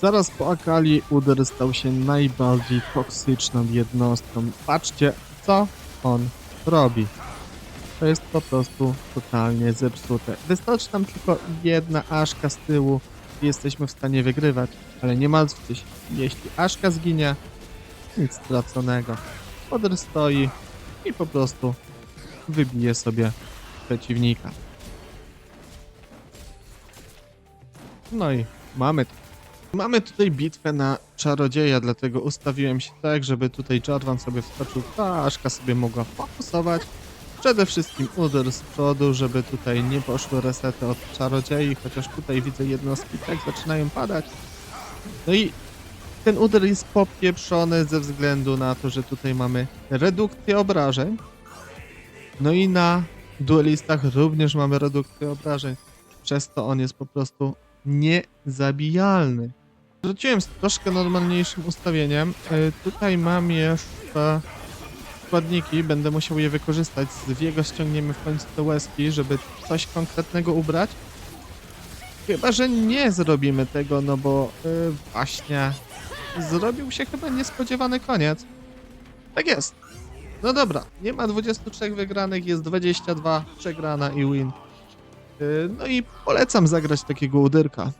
Zaraz po Akali Udyr stał się najbardziej toksyczną jednostką. Patrzcie, co on robi. To jest po prostu totalnie zepsute. Wystarczy nam tylko jedna Aszka z tyłu i jesteśmy w stanie wygrywać. Ale nie martwcie się, jeśli Aszka zginie, nic straconego. Udyr stoi i po prostu wybije sobie przeciwnika. No i mamy to. Mamy tutaj bitwę na czarodzieja, dlatego ustawiłem się tak, żeby tutaj Jarvan sobie wskoczył, a Aszka sobie mogła fokusować. Przede wszystkim uder z przodu, żeby tutaj nie poszły resety od czarodziei, chociaż tutaj widzę jednostki tak zaczynają padać. No i ten uder jest popieprzony ze względu na to, że tutaj mamy redukcję obrażeń. No i na duelistach również mamy redukcję obrażeń. Przez to on jest po prostu niezabijalny. Wróciłem z troszkę normalniejszym ustawieniem. Y, Tutaj mam jeszcze składniki, będę musiał je wykorzystać. Z Wiego ściągniemy w końcu te łezki, żeby coś konkretnego ubrać. Chyba, że nie zrobimy tego, no bo y, właśnie zrobił się chyba niespodziewany koniec. Tak jest. No dobra, nie ma 23 wygranych, jest 22 przegrana i win. Y, No i polecam zagrać takiego udyrka.